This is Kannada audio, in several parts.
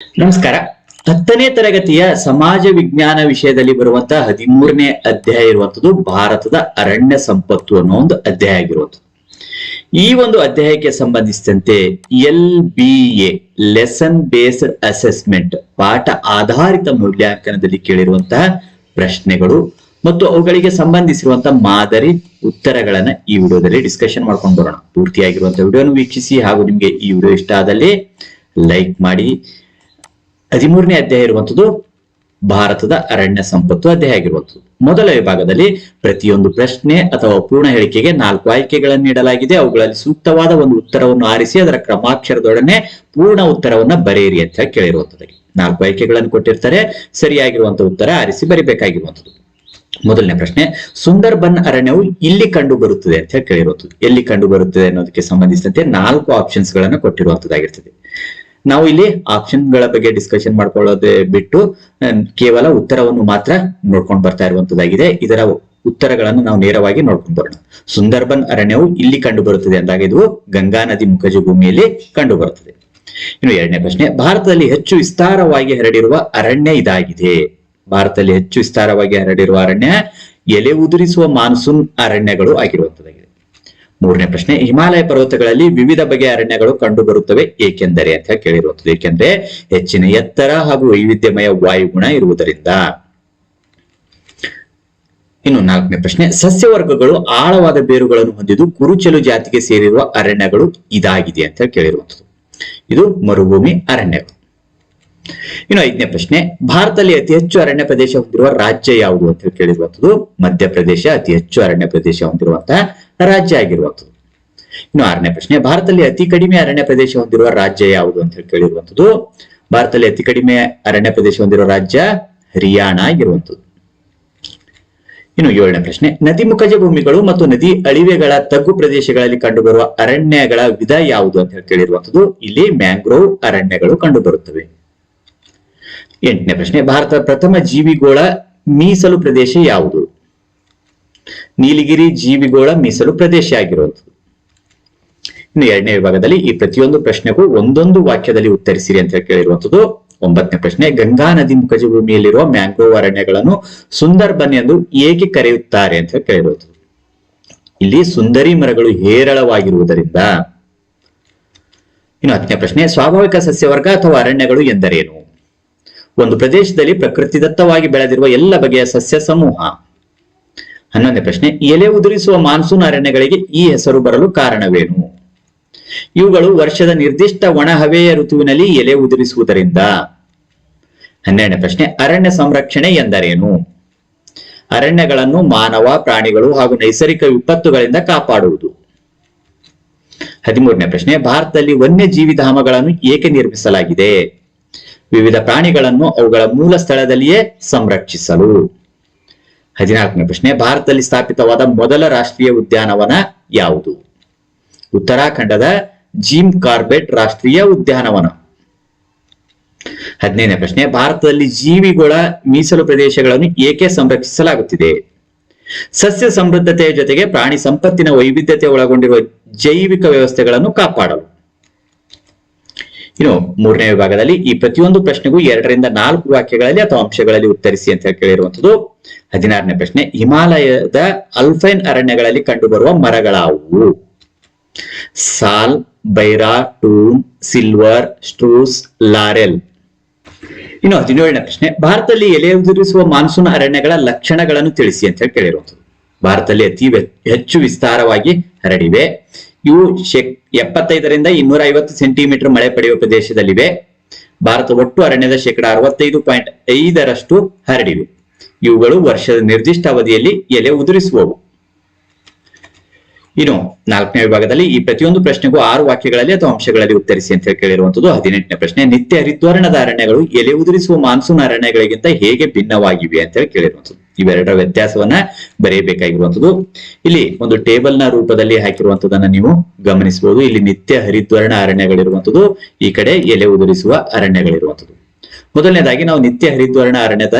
ನಮಸ್ಕಾರ. ಹತ್ತನೇ ತರಗತಿಯ ಸಮಾಜ ವಿಜ್ಞಾನ ವಿಷಯದಲ್ಲಿ ಬರುವಂತಹ ಹದಿಮೂರನೇ ಅಧ್ಯಾಯ ಇರುವಂತದ್ದು ಭಾರತದ ಅರಣ್ಯ ಸಂಪತ್ತು ಅನ್ನೋ ಒಂದು ಅಧ್ಯಾಯ ಆಗಿರೋದು ಈ ಒಂದು ಅಧ್ಯಾಯಕ್ಕೆ ಸಂಬಂಧಿಸಿದಂತೆ L B A lesson based assessment ಪಾಠ ಆಧಾರಿತ ಮೌಲ್ಯಾಂಕನದಲ್ಲಿ ಕೇಳಿರುವಂತಹ ಪ್ರಶ್ನೆಗಳು ಮತ್ತು ಅವುಗಳಿಗೆ ಸಂಬಂಧಿಸಿರುವಂತಹ ಮಾದರಿ ಉತ್ತರಗಳನ್ನ ಈ ವಿಡಿಯೋದಲ್ಲಿ ಡಿಸ್ಕಷನ್ ಮಾಡ್ಕೊಂಡು ಬರೋಣ. ಪೂರ್ತಿಯಾಗಿರುವಂತಹ ವಿಡಿಯೋನ ವೀಕ್ಷಿಸಿ ಹಾಗೂ ನಿಮ್ಗೆ ಈ ವಿಡಿಯೋ ಇಷ್ಟ ಆದಲ್ಲಿ ಲೈಕ್ ಮಾಡಿ ಹದಿಮೂರನೇ ಅಧ್ಯಾಯ ಇರುವಂತದ್ದು ಭಾರತದ ಅರಣ್ಯ ಸಂಪತ್ತು ಅಧ್ಯಾಯ ಆಗಿರುವಂತದ್ದು. ಮೊದಲ ವಿಭಾಗದಲ್ಲಿ ಪ್ರತಿಯೊಂದು ಪ್ರಶ್ನೆ ಅಥವಾ ಪೂರ್ಣ ಹೇಳಿಕೆಗೆ ನಾಲ್ಕು ಆಯ್ಕೆಗಳನ್ನು ನೀಡಲಾಗಿದೆ. ಅವುಗಳಲ್ಲಿ ಸೂಕ್ತವಾದ ಒಂದು ಉತ್ತರವನ್ನು ಆರಿಸಿ ಅದರ ಕ್ರಮಾಕ್ಷರದೊಡನೆ ಪೂರ್ಣ ಉತ್ತರವನ್ನ ಬರೆಯಿರಿ ಅಂತ ಕೇಳಿರುವಂತದ್ದು ನಾಲ್ಕು ಆಯ್ಕೆಗಳನ್ನು ಕೊಟ್ಟಿರ್ತಾರೆ. ಸರಿಯಾಗಿರುವಂತಹ ಉತ್ತರ ಆರಿಸಿ ಬರಿಬೇಕಾಗಿರುವಂತದ್ದು. ಮೊದಲನೇ ಪ್ರಶ್ನೆ, ಸುಂದರ್ಬನ್ ಅರಣ್ಯವು ಇಲ್ಲಿ ಕಂಡು ಬರುತ್ತದೆ ಅಂತ ಕೇಳಿರುವಂತದ್ದು. ಎಲ್ಲಿ ಕಂಡು ಬರುತ್ತದೆ ಅನ್ನೋದಕ್ಕೆ ಸಂಬಂಧಿಸಿದಂತೆ ನಾಲ್ಕು ಆಪ್ಷನ್ಸ್ ಗಳನ್ನ ಕೊಟ್ಟಿರುವಂತದ್ದಾಗಿರ್ತದೆ. ನಾವು ಇಲ್ಲಿ ಆಪ್ಷನ್ಗಳ ಬಗ್ಗೆ ಡಿಸ್ಕಷನ್ ಮಾಡ್ಕೊಳ್ಳೋದೇ ಬಿಟ್ಟು ಕೇವಲ ಉತ್ತರವನ್ನು ಮಾತ್ರ ನೋಡ್ಕೊಂಡು ಬರ್ತಾ ಇರುವಂತದ್ದಾಗಿದೆ. ಇದರ ಉತ್ತರಗಳನ್ನು ನಾವು ನೇರವಾಗಿ ನೋಡ್ಕೊಂಡು ಬರೋಣ. ಸುಂದರ್ಬನ್ ಅರಣ್ಯವು ಇಲ್ಲಿ ಕಂಡು ಬರುತ್ತದೆ ಅಂದಾಗ ಇದು ಗಂಗಾ ನದಿ ಮುಖಜ ಭೂಮಿಯಲ್ಲಿ ಕಂಡು ಬರುತ್ತದೆ. ಇನ್ನು ಎರಡನೇ ಪ್ರಶ್ನೆ, ಭಾರತದಲ್ಲಿ ಹೆಚ್ಚು ವಿಸ್ತಾರವಾಗಿ ಹರಡಿರುವ ಅರಣ್ಯ ಇದಾಗಿದೆ. ಭಾರತದಲ್ಲಿ ಹೆಚ್ಚು ವಿಸ್ತಾರವಾಗಿ ಹರಡಿರುವ ಅರಣ್ಯ ಎಲೆ ಉದುರಿಸುವ ಮಾನ್ಸೂನ್ ಅರಣ್ಯಗಳು ಆಗಿರುವಂತದ್ದಾಗಿದೆ. ಮೂರನೇ ಪ್ರಶ್ನೆ, ಹಿಮಾಲಯ ಪರ್ವತಗಳಲ್ಲಿ ವಿವಿಧ ಬಗೆಯ ಅರಣ್ಯಗಳು ಕಂಡು ಬರುತ್ತವೆ ಏಕೆಂದರೆ ಅಂತ ಕೇಳಿರುವಂತದ್ದು ಏಕೆಂದ್ರೆ ಹೆಚ್ಚಿನ ಎತ್ತರ ಹಾಗೂ ವೈವಿಧ್ಯಮಯ ವಾಯುಗುಣ ಇರುವುದರಿಂದ. ಇನ್ನು ನಾಲ್ಕನೇ ಪ್ರಶ್ನೆ, ಸಸ್ಯವರ್ಗಗಳು ಆಳವಾದ ಬೇರುಗಳನ್ನು ಹೊಂದಿದ್ದು ಕುರುಚಲು ಜಾತಿಗೆ ಸೇರಿರುವ ಅರಣ್ಯಗಳು ಇದಾಗಿದೆ ಅಂತ ಕೇಳಿರುವಂಥದ್ದು. ಇದು ಮರುಭೂಮಿ ಅರಣ್ಯಗಳು. ಇನ್ನು ಐದನೇ ಪ್ರಶ್ನೆ, ಭಾರತದಲ್ಲಿ ಅತಿ ಹೆಚ್ಚು ಅರಣ್ಯ ಪ್ರದೇಶ ಹೊಂದಿರುವ ರಾಜ್ಯ ಯಾವುದು ಅಂತ ಹೇಳಿ ಕೇಳಿರುವಂತದ್ದು ಮಧ್ಯಪ್ರದೇಶ ಅತಿ ಹೆಚ್ಚು ಅರಣ್ಯ ಪ್ರದೇಶ ಹೊಂದಿರುವಂತಹ ರಾಜ್ಯ ಆಗಿರುವಂಥದ್ದು. ಇನ್ನು ಆರನೇ ಪ್ರಶ್ನೆ, ಭಾರತದಲ್ಲಿ ಅತಿ ಕಡಿಮೆ ಅರಣ್ಯ ಪ್ರದೇಶ ಹೊಂದಿರುವ ರಾಜ್ಯ ಯಾವುದು ಅಂತ ಹೇಳಿ ಕೇಳಿರುವಂಥದ್ದು. ಭಾರತದಲ್ಲಿ ಅತಿ ಕಡಿಮೆ ಅರಣ್ಯ ಪ್ರದೇಶ ಹೊಂದಿರುವ ರಾಜ್ಯ ಹರಿಯಾಣ ಆಗಿರುವಂಥದ್ದು. ಇನ್ನು ಏಳನೇ ಪ್ರಶ್ನೆ, ನದಿ ಮುಖಜ ಭೂಮಿಗಳು ಮತ್ತು ನದಿ ಅಳಿವೆಗಳ ತಗ್ಗು ಪ್ರದೇಶಗಳಲ್ಲಿ ಕಂಡುಬರುವ ಅರಣ್ಯಗಳ ವಿಧ ಯಾವುದು ಅಂತ ಹೇಳಿ ಕೇಳಿರುವಂಥದ್ದು. ಇಲ್ಲಿ ಮ್ಯಾಂಗ್ರೋವ್ ಅರಣ್ಯಗಳು ಕಂಡುಬರುತ್ತವೆ. ಎಂಟನೇ ಪ್ರಶ್ನೆ, ಭಾರತದ ಪ್ರಥಮ ಜೀವಿಗೋಳ ಮೀಸಲು ಪ್ರದೇಶ ಯಾವುದು? ನೀಲಗಿರಿ ಜೀವಿಗೋಳ ಮೀಸಲು ಪ್ರದೇಶ ಆಗಿರುವಂಥದ್ದು ಇನ್ನು ಎರಡನೇ ವಿಭಾಗದಲ್ಲಿ ಈ ಪ್ರತಿಯೊಂದು ಪ್ರಶ್ನೆಗೂ ಒಂದೊಂದು ವಾಕ್ಯದಲ್ಲಿ ಉತ್ತರಿಸಿರಿ ಅಂತ ಕೇಳಿರುವಂತದ್ದು ಒಂಬತ್ತನೇ ಪ್ರಶ್ನೆ, ಗಂಗಾ ನದಿ ಮುಖಜ ಭೂಮಿಯಲ್ಲಿರುವ ಮ್ಯಾಂಗ್ರೋವ್ ಅರಣ್ಯಗಳನ್ನು ಸುಂದರ್ಬನ್ ಎಂದು ಏಕೆ ಕರೆಯುತ್ತಾರೆ ಅಂತ ಕೇಳಿರುವಂಥದ್ದು. ಇಲ್ಲಿ ಸುಂದರಿ ಮರಗಳು ಹೇರಳವಾಗಿರುವುದರಿಂದ. ಇನ್ನು ಹತ್ತನೇ ಪ್ರಶ್ನೆ, ಸ್ವಾಭಾವಿಕ ಸಸ್ಯವರ್ಗ ಅಥವಾ ಅರಣ್ಯಗಳು ಎಂದರೇನು? ಒಂದು ಪ್ರದೇಶದಲ್ಲಿ ಪ್ರಕೃತಿದತ್ತವಾಗಿ ಬೆಳೆದಿರುವ ಎಲ್ಲ ಬಗೆಯ ಸಸ್ಯ ಸಮೂಹ. ಹನ್ನೊಂದನೇ ಪ್ರಶ್ನೆ, ಎಲೆ ಉದುರಿಸುವ ಮಾನ್ಸೂನ್ ಅರಣ್ಯಗಳಿಗೆ ಈ ಹೆಸರು ಬರಲು ಕಾರಣವೇನು? ಇವುಗಳು ವರ್ಷದ ನಿರ್ದಿಷ್ಟ ಒಣ ಹವೆಯ ಋತುವಿನಲ್ಲಿ ಎಲೆ ಉದುರಿಸುವುದರಿಂದ. ಹನ್ನೆರಡನೇ ಪ್ರಶ್ನೆ, ಅರಣ್ಯ ಸಂರಕ್ಷಣೆ ಎಂದರೇನು? ಅರಣ್ಯಗಳನ್ನು ಮಾನವ, ಪ್ರಾಣಿಗಳು ಹಾಗೂ ನೈಸರ್ಗಿಕ ವಿಪತ್ತುಗಳಿಂದ ಕಾಪಾಡುವುದು. ಹದಿಮೂರನೇ ಪ್ರಶ್ನೆ, ಭಾರತದಲ್ಲಿ ವನ್ಯಜೀವಿ ಧಾಮಗಳನ್ನು ಏಕೆ ನಿರ್ಮಿಸಲಾಗಿದೆ? ವಿವಿಧ ಪ್ರಾಣಿಗಳನ್ನು ಅವುಗಳ ಮೂಲ ಸ್ಥಳದಲ್ಲಿಯೇ ಸಂರಕ್ಷಿಸಲು. ಹದಿನಾಲ್ಕನೇ ಪ್ರಶ್ನೆ, ಭಾರತದಲ್ಲಿ ಸ್ಥಾಪಿತವಾದ ಮೊದಲ ರಾಷ್ಟ್ರೀಯ ಉದ್ಯಾನವನ ಯಾವುದು? ಉತ್ತರಾಖಂಡದ ಜಿಮ್ ಕಾರ್ಬೆಟ್ ರಾಷ್ಟ್ರೀಯ ಉದ್ಯಾನವನ. ಹದಿನೈದನೇ ಪ್ರಶ್ನೆ, ಭಾರತದಲ್ಲಿ ಜೀವಿಗಳ ಮೀಸಲು ಪ್ರದೇಶಗಳನ್ನು ಏಕೆ ಸಂರಕ್ಷಿಸಲಾಗುತ್ತಿದೆ? ಸಸ್ಯ ಸಮೃದ್ಧತೆಯ ಜೊತೆಗೆ ಪ್ರಾಣಿ ಸಂಪತ್ತಿನ ವೈವಿಧ್ಯತೆ ಒಳಗೊಂಡಿರುವ ಜೈವಿಕ ವ್ಯವಸ್ಥೆಗಳನ್ನು ಕಾಪಾಡಲು. ಇನ್ನು ಮೂರನೇ ವಿಭಾಗದಲ್ಲಿ ಈ ಪ್ರತಿಯೊಂದು ಪ್ರಶ್ನೆಗೂ ಎರಡರಿಂದ ನಾಲ್ಕು ವಾಕ್ಯಗಳಲ್ಲಿ ಅಥವಾ ಅಂಶಗಳಲ್ಲಿ ಉತ್ತರಿಸಿ ಅಂತ ಹೇಳಿ ಕೇಳಿರುವಂತದ್ದು ಹದಿನಾರನೇ ಪ್ರಶ್ನೆ, ಹಿಮಾಲಯದ ಅಲ್ಫೈನ್ ಅರಣ್ಯಗಳಲ್ಲಿ ಕಂಡುಬರುವ ಮರಗಳಾವುವು ಸಾಲ್, ಬೈರಾ ಟೂನ್ ಸಿಲ್ವರ್, ಸ್ಟ್ರೂಸ್, ಲಾರೆಲ್. ಇನ್ನು ಹದಿನೇಳನೇ ಪ್ರಶ್ನೆ, ಭಾರತದಲ್ಲಿ ಎಲೆ ಉದುರಿಸುವ ಮಾನ್ಸೂನ್ ಅರಣ್ಯಗಳ ಲಕ್ಷಣಗಳನ್ನು ತಿಳಿಸಿ ಅಂತ ಹೇಳಿ ಕೇಳಿರುವಂತದ್ದು ಭಾರತದಲ್ಲಿ ಅತಿ ಹೆಚ್ಚು ವಿಸ್ತಾರವಾಗಿ ಹರಡಿವೆ. ಇವು ಶೇಕ್ ಎಪ್ಪತ್ತೈದರಿಂದ ಇನ್ನೂರ ಐವತ್ತು ಸೆಂಟಿಮೀಟರ್ ಮಳೆ ಪಡೆಯುವ ಪ್ರದೇಶದಲ್ಲಿವೆ. ಭಾರತ ಒಟ್ಟು ಅರಣ್ಯದ ಶೇಕಡ ಅರವತ್ತೈದು ಪಾಯಿಂಟ್ ಐದರಷ್ಟು ಹರಡಿವೆ. ಇವುಗಳು ವರ್ಷದ ನಿರ್ದಿಷ್ಟ ಅವಧಿಯಲ್ಲಿ ಎಲೆ ಉದುರಿಸುವವು. ಇನ್ನು ನಾಲ್ಕನೇ ವಿಭಾಗದಲ್ಲಿ ಈ ಪ್ರತಿಯೊಂದು ಪ್ರಶ್ನೆಗೂ ಆರು ವಾಕ್ಯಗಳಲ್ಲಿ ಅಥವಾ ಅಂಶಗಳಲ್ಲಿ ಉತ್ತರಿಸಿ ಅಂತ ಹೇಳಿ ಕೇಳಿರುವಂತದ್ದು ಹದಿನೆಂಟನೇ ಪ್ರಶ್ನೆ. ನಿತ್ಯ ಹರಿದ್ವರ್ಣದ ಅರಣ್ಯಗಳು ಎಲೆ ಉದುರಿಸುವ ಮಾನ್ಸೂನ್ ಅರಣ್ಯಗಳಿಗಿಂತ ಹೇಗೆ ಭಿನ್ನವಾಗಿವೆ ಅಂತ ಹೇಳಿ ಕೇಳಿರುವಂತದ್ದು ಇವೆರಡರ ವ್ಯತ್ಯಾಸವನ್ನ ಬರೆಯಬೇಕಾಗಿರುವಂತದ್ದು ಇಲ್ಲಿ ಒಂದು ಟೇಬಲ್ನ ರೂಪದಲ್ಲಿ ಹಾಕಿರುವಂತದನ್ನ ನೀವು ಗಮನಿಸಬಹುದು. ಇಲ್ಲಿ ನಿತ್ಯ ಹರಿದ್ವರ್ಣ ಅರಣ್ಯಗಳಿರುವಂತದ್ದು ಈ ಕಡೆ ಎಲೆ ಉದುರಿಸುವ ಅರಣ್ಯಗಳಿರುವಂತದ್ದು ಮೊದಲನೇದಾಗಿ ನಾವು ನಿತ್ಯ ಹರಿದ್ವರ್ಣ ಅರಣ್ಯದ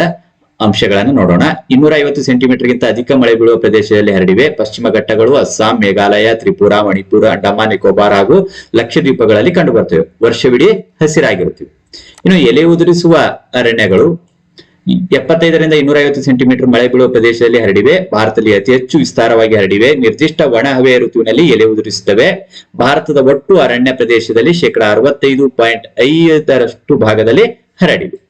ಅಂಶಗಳನ್ನು ನೋಡೋಣ. ಇನ್ನೂರ ಐವತ್ತು ಸೆಂಟಿಮೀಟರ್ಗಿಂತ ಅಧಿಕ ಮಳೆ ಬೀಳುವ ಪ್ರದೇಶದಲ್ಲಿ ಹರಡಿವೆ. ಪಶ್ಚಿಮ ಘಟ್ಟಗಳು, ಅಸ್ಸಾಂ, ಮೇಘಾಲಯ, ತ್ರಿಪುರ, ಮಣಿಪುರ, ಅಂಡಮಾನ್, ನಿಕೋಬಾರ್ ಹಾಗೂ ಲಕ್ಷದ್ವೀಪಗಳಲ್ಲಿ ಕಂಡುಬರ್ತವೆ. ವರ್ಷವಿಡೀ ಹಸಿರಾಗಿರುತ್ತವೆ. ಇನ್ನು ಎಲೆ ಉದುರಿಸುವ ಅರಣ್ಯಗಳು ಎಪ್ಪತ್ತೈದರಿಂದ ಇನ್ನೂರೈವತ್ತು ಸೆಂಟಿಮೀಟರ್ ಮಳೆ ಬೀಳುವ ಪ್ರದೇಶದಲ್ಲಿ ಹರಡಿವೆ. ಭಾರತದಲ್ಲಿ ಅತಿ ಹೆಚ್ಚು ವಿಸ್ತಾರವಾಗಿ ಹರಡಿವೆ. ನಿರ್ದಿಷ್ಟ ಒಣ ಹವೆಯ ಋತುವಿನಲ್ಲಿ ಎಲೆ ಉದುರಿಸುತ್ತವೆ. ಭಾರತದ ಒಟ್ಟು ಅರಣ್ಯ ಪ್ರದೇಶದಲ್ಲಿ ಶೇಕಡ ಅರವತ್ತೈದು ಪಾಯಿಂಟ್ ಐದರಷ್ಟು ಭಾಗದಲ್ಲಿ ಹರಡಿವೆ.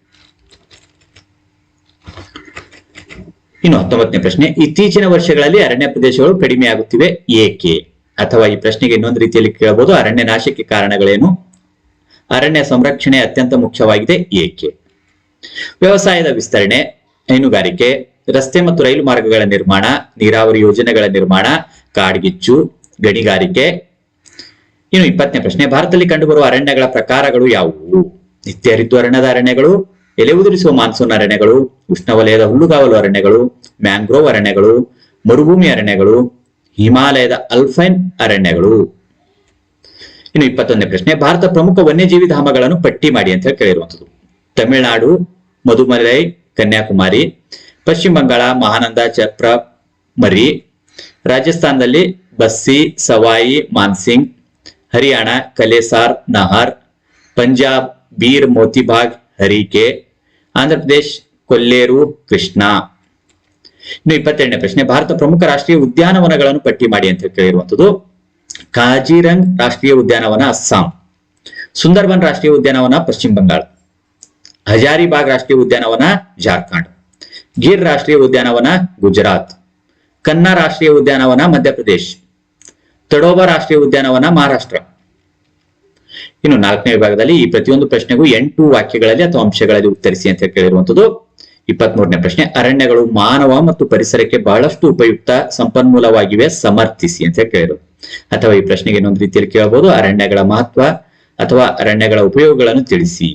ಇನ್ನು ಹತ್ತೊಂಬತ್ತನೇ ಪ್ರಶ್ನೆ. ಇತ್ತೀಚಿನ ವರ್ಷಗಳಲ್ಲಿ ಅರಣ್ಯ ಪ್ರದೇಶಗಳು ಕಡಿಮೆಯಾಗುತ್ತಿವೆ ಏಕೆ? ಅಥವಾ ಈ ಪ್ರಶ್ನೆಗೆ ಇನ್ನೊಂದು ರೀತಿಯಲ್ಲಿ ಕೇಳಬಹುದು. ಅರಣ್ಯ ನಾಶಕ್ಕೆ ಕಾರಣಗಳೇನು? ಅರಣ್ಯ ಸಂರಕ್ಷಣೆ ಅತ್ಯಂತ ಮುಖ್ಯವಾಗಿದೆ. ಏಕೆ? ವ್ಯವಸಾಯದ ವಿಸ್ತರಣೆ, ಹೈನುಗಾರಿಕೆ, ರಸ್ತೆ ಮತ್ತು ರೈಲು ಮಾರ್ಗಗಳ ನಿರ್ಮಾಣ, ನೀರಾವರಿ ಯೋಜನೆಗಳ ನಿರ್ಮಾಣ, ಕಾಡ್ಗಿಚ್ಚು, ಗಣಿಗಾರಿಕೆ. ಇನ್ನು ಇಪ್ಪತ್ತನೇ ಪ್ರಶ್ನೆ, ಭಾರತದಲ್ಲಿ ಕಂಡುಬರುವ ಅರಣ್ಯಗಳ ಪ್ರಕಾರಗಳು ಯಾವುವು? ನಿತ್ಯ ಅರಣ್ಯದ ಅರಣ್ಯಗಳು, ಎಲೆ ಉದುರಿಸುವ ಮಾನ್ಸೂನ್ ಅರಣ್ಯಗಳು ಉಷ್ಣವಲಯದ ಹುಲ್ಲುಗಾವಲು ಅರಣ್ಯಗಳು, ಮ್ಯಾಂಗ್ರೋವ್ ಅರಣ್ಯಗಳು, ಮರುಭೂಮಿ ಅರಣ್ಯಗಳು, ಹಿಮಾಲಯದ ಅಲ್ಫೈನ್ ಅರಣ್ಯಗಳು. ಇನ್ನು ಇಪ್ಪತ್ತೊಂದನೇ ಪ್ರಶ್ನೆ, ಭಾರತ ಪ್ರಮುಖ ವನ್ಯಜೀವಿ ಧಾಮಗಳನ್ನು ಪಟ್ಟಿ ಮಾಡಿ ಅಂತ ಹೇಳಿ ತಮಿಳುನಾಡು ಮಧುಮಲೈ ಕನ್ಯಾಕುಮಾರಿ, ಪಶ್ಚಿಮ ಬಂಗಾಳ, ಮಹಾನಂದ ಚಪ್ರ ಮರಿ ರಾಜಸ್ಥಾನದಲ್ಲಿ ಬಸ್ಸಿ, ಸವಾಯಿ, ಮಾನ್ಸಿಂಗ್, ಹರಿಯಾಣ, ಕಲೇಸಾರ್, ನಹರ್, ಪಂಜಾಬ್, ಬೀರ್, ಮೋತಿಬಾಗ್, ಹರಿಕೆ ಆಂಧ್ರ ಪ್ರದೇಶ್ ಕೊಲ್ಲೇರು, ಕೃಷ್ಣ. ಇನ್ನು ಇಪ್ಪತ್ತೆರಡನೇ ಪ್ರಶ್ನೆ, ಭಾರತ ಪ್ರಮುಖ ರಾಷ್ಟ್ರೀಯ ಉದ್ಯಾನವನಗಳನ್ನು ಪಟ್ಟಿ ಮಾಡಿ ಅಂತ ಕೇಳಿರುವಂತದ್ದು ಕಾಜಿರಂಗ್ ರಾಷ್ಟ್ರೀಯ ಉದ್ಯಾನವನ ಅಸ್ಸಾಂ. ಸುಂದರ್ಬನ್ ರಾಷ್ಟ್ರೀಯ ಉದ್ಯಾನವನ ಪಶ್ಚಿಮ ಬಂಗಾಳ. ಹಜಾರಿಬಾಗ್ ರಾಷ್ಟ್ರೀಯ ಉದ್ಯಾನವನ ಜಾರ್ಖಂಡ್, ಗಿರ್ ರಾಷ್ಟ್ರೀಯ ಉದ್ಯಾನವನ ಗುಜರಾತ್ ಕನ್ನಾ ರಾಷ್ಟ್ರೀಯ ಉದ್ಯಾನವನ ಮಧ್ಯಪ್ರದೇಶ್, ತಡೋಬಾ ರಾಷ್ಟ್ರೀಯ ಉದ್ಯಾನವನ ಮಹಾರಾಷ್ಟ್ರ. ಇನ್ನು ನಾಲ್ಕನೇ ವಿಭಾಗದಲ್ಲಿ ಈ ಪ್ರತಿಯೊಂದು ಪ್ರಶ್ನೆಗೂ ಎಂಟು ವಾಕ್ಯಗಳಲ್ಲಿ ಅಥವಾ ಅಂಶಗಳಲ್ಲಿ ಉತ್ತರಿಸಿ ಅಂತ ಕೇಳಿರುವಂತದ್ದು ಇಪ್ಪತ್ಮೂರನೇ ಪ್ರಶ್ನೆ, ಅರಣ್ಯಗಳು ಮಾನವ ಮತ್ತು ಪರಿಸರಕ್ಕೆ ಬಹಳಷ್ಟು ಉಪಯುಕ್ತ, ಸಂಪನ್ಮೂಲವಾಗಿವೆ, ಸಮರ್ಥಿಸಿ ಅಂತ ಕೇಳಿರೋದು ಅಥವಾ ಈ ಪ್ರಶ್ನೆಗೆ ಇನ್ನೊಂದು ರೀತಿಯಲ್ಲಿ ಕೇಳಬಹುದು, ಅರಣ್ಯಗಳ ಮಹತ್ವ ಅಥವಾ ಅರಣ್ಯಗಳ ಉಪಯೋಗಗಳನ್ನು ತಿಳಿಸಿ.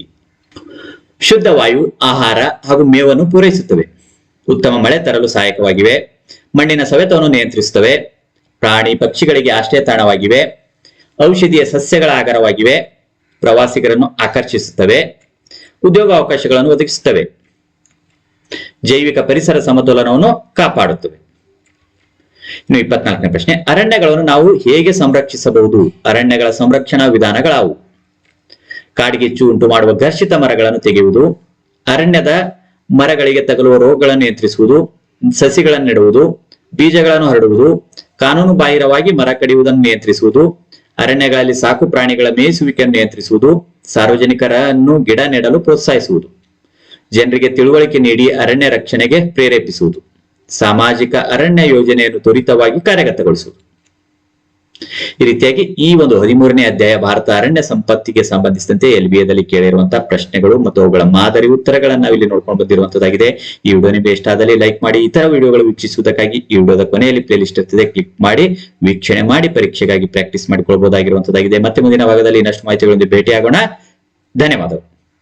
ಶುದ್ಧ ವಾಯು, ಆಹಾರ ಹಾಗೂ ಮೇವನ್ನು ಪೂರೈಸುತ್ತವೆ. ಉತ್ತಮ ಮಳೆ ತರಲು ಸಹಾಯಕವಾಗಿವೆ. ಮಣ್ಣಿನ ಸವೆತವನ್ನು ನಿಯಂತ್ರಿಸುತ್ತವೆ. ಪ್ರಾಣಿ ಪಕ್ಷಿಗಳಿಗೆ ಆಶ್ರಯ ತಾಣವಾಗಿವೆ ಔಷಧೀಯ ಸಸ್ಯಗಳ ಆಗರವಾಗಿವೆ ಪ್ರವಾಸಿಗರನ್ನು ಆಕರ್ಷಿಸುತ್ತವೆ. ಉದ್ಯೋಗ ಅವಕಾಶಗಳನ್ನು ಒದಗಿಸುತ್ತವೆ. ಜೈವಿಕ ಪರಿಸರ ಸಮತೋಲನವನ್ನು ಕಾಪಾಡುತ್ತವೆ. ಇನ್ನು ಇಪ್ಪತ್ನಾಲ್ಕನೇ ಪ್ರಶ್ನೆ, ಅರಣ್ಯಗಳನ್ನು ನಾವು ಹೇಗೆ ಸಂರಕ್ಷಿಸಬಹುದು? ಅರಣ್ಯಗಳ ಸಂರಕ್ಷಣಾ ವಿಧಾನಗಳಾವು? ಕಾಡ್ಗಿಚ್ಚು ಉಂಟು ಮಾಡುವ ಘರ್ಷಿತ ಮರಗಳನ್ನು ತೆಗೆಯುವುದು, ಅರಣ್ಯದ ಮರಗಳಿಗೆ ತಗಲುವ ರೋಗಗಳನ್ನು ನಿಯಂತ್ರಿಸುವುದು, ಸಸಿಗಳನ್ನು ನೆಡುವುದು, ಬೀಜಗಳನ್ನು ಹರಡುವುದು, ಕಾನೂನು ಬಾಹಿರವಾಗಿ ಮರ ಕಡಿಯುವುದನ್ನು ನಿಯಂತ್ರಿಸುವುದು, ಅರಣ್ಯಗಳಲ್ಲಿ ಸಾಕು ಪ್ರಾಣಿಗಳ ಮೇಯಿಸುವಿಕೆಯನ್ನು ನಿಯಂತ್ರಿಸುವುದು, ಸಾರ್ವಜನಿಕರನ್ನು ಗಿಡ ನೆಡಲು ಪ್ರೋತ್ಸಾಹಿಸುವುದು. ಜನರಿಗೆ ತಿಳುವಳಿಕೆ ನೀಡಿ ಅರಣ್ಯ ರಕ್ಷಣೆಗೆ ಪ್ರೇರೇಪಿಸುವುದು. ಸಾಮಾಜಿಕ ಅರಣ್ಯ ಯೋಜನೆಯನ್ನು ತ್ವರಿತವಾಗಿ ಕಾರ್ಯಗತಗೊಳಿಸುವುದು. ಈ ರೀತಿಯಾಗಿ ಈ ಒಂದು ಹದಿಮೂರನೇ ಅಧ್ಯಾಯ ಭಾರತ ಅರಣ್ಯ ಸಂಪತ್ತಿಗೆ ಸಂಬಂಧಿಸಿದಂತೆ ಎಲ್ ಬಿ ಎದಲ್ಲಿ ಕೇಳಿರುವಂತಹ ಪ್ರಶ್ನೆಗಳು ಮತ್ತು ಅವುಗಳ ಮಾದರಿ ಉತ್ತರಗಳನ್ನು ನಾವಿಲ್ಲಿ ನೋಡ್ಕೊಂಡು ಬಂದಿರುವಂತದ್ದಾಗಿದೆ. ಈ ವಿಡಿಯೋ ನಿಮಗೆ ಇಷ್ಟ ಆದಲ್ಲಿ ಲೈಕ್ ಮಾಡಿ, ಇತರ ವಿಡಿಯೋಗಳು ವೀಕ್ಷಿಸುವುದಕ್ಕಾಗಿ ಈ ವಿಡಿಯೋದ ಕೊನೆಯಲ್ಲಿ ಪ್ಲೇಲಿಸ್ಟ್ ಇರ್ತದೆ, ಕ್ಲಿಕ್ ಮಾಡಿ, ವೀಕ್ಷಣೆ ಮಾಡಿ, ಪರೀಕ್ಷೆಗಾಗಿ ಪ್ರಾಕ್ಟೀಸ್ ಮಾಡಿಕೊಳ್ಬಹುದಾಗಿರುವಂತದ್ದಾಗಿದೆ ಮತ್ತೆ ಮುಂದಿನ ಭಾಗದಲ್ಲಿ ಇನ್ನಷ್ಟು ಮಾಹಿತಿಗಳೊಂದಿಗೆ ಭೇಟಿಯಾಗೋಣ. ಧನ್ಯವಾದಗಳು.